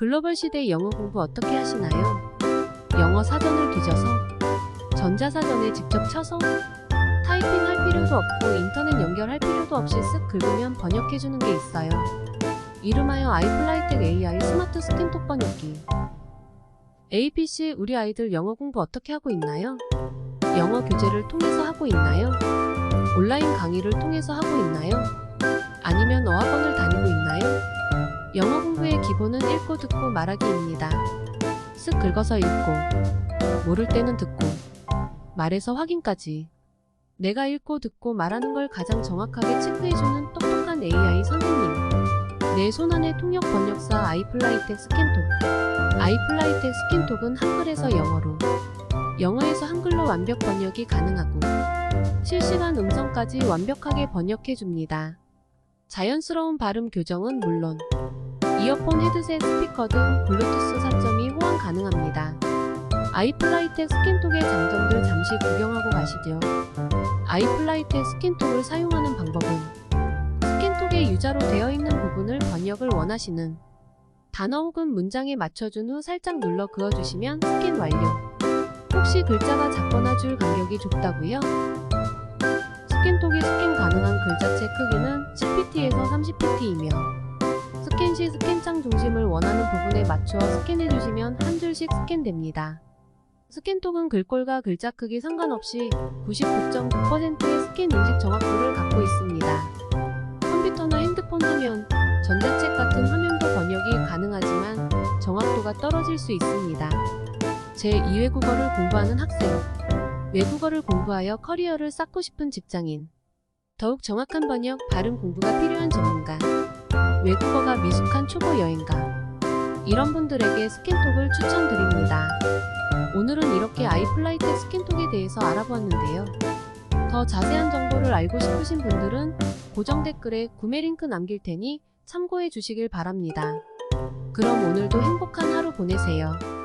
글로벌 시대 영어 공부 어떻게 하시나요? 영어 사전을 뒤져서 전자사전에 직접 쳐서 타이핑할 필요도 없고 인터넷 연결할 필요도 없이 쓱 긁으면 번역해주는 게 있어요. 이름하여 아이플라이텍 AI 스마트 스캔톡 번역기. APC 우리 아이들 영어 공부 어떻게 하고 있나요? 영어 교재를 통해서 하고 있나요? 온라인 강의를 통해서 하고 있나요? 아니면 기본은 읽고 듣고 말하기입니다. 쓱 긁어서 읽고, 모를 때는 듣고, 말해서 확인까지. 내가 읽고 듣고 말하는 걸 가장 정확하게 체크해주는 똑똑한 AI 선생님. 내 손안의 통역 번역사 아이플라이텍 스캔톡. 아이플라이텍 스캔톡은 한글에서 영어로, 영어에서 한글로 완벽 번역이 가능하고, 실시간 음성까지 완벽하게 번역해줍니다. 자연스러운 발음 교정은 물론, 이어폰, 헤드셋, 스피커 등 블루투스 4.2 호환 가능합니다. 아이플라이텍 스캔톡의 장점들 잠시 구경하고 가시죠. 아이플라이텍 스캔톡을 사용하는 방법은 스캔톡의 유자로 되어 있는 부분을 번역을 원하시는 단어 혹은 문장에 맞춰준 후 살짝 눌러 그어주시면 스캔 완료. 혹시 글자가 작거나 줄 간격이 좁다고요? 스캔톡이 스캔 가능한 글자체 크기는 10pt에서 30pt이며 스캔 시 스캔창 중심을 원하는 부분에 맞추어 스캔해주시면 한 줄씩 스캔됩니다. 스캔톡은 글꼴과 글자 크기 상관없이 99.9%의 스캔 인식 정확도를 갖고 있습니다. 컴퓨터나 핸드폰 화면, 전자책 같은 화면도 번역이 가능하지만 정확도가 떨어질 수 있습니다. 제2외 국어를 공부하는 학생, 외국어를 공부하여 커리어를 쌓고 싶은 직장인, 더욱 정확한 번역, 발음 공부가 필요한 전문가, 외국어가 미숙한 초보 여행가, 이런 분들에게 스캔톡을 추천드립니다. 오늘은 이렇게 아이플라이텍 스캔톡에 대해서 알아보았는데요. 더 자세한 정보를 알고 싶으신 분들은 고정 댓글에 구매 링크 남길 테니 참고해 주시길 바랍니다. 그럼 오늘도 행복한 하루 보내세요.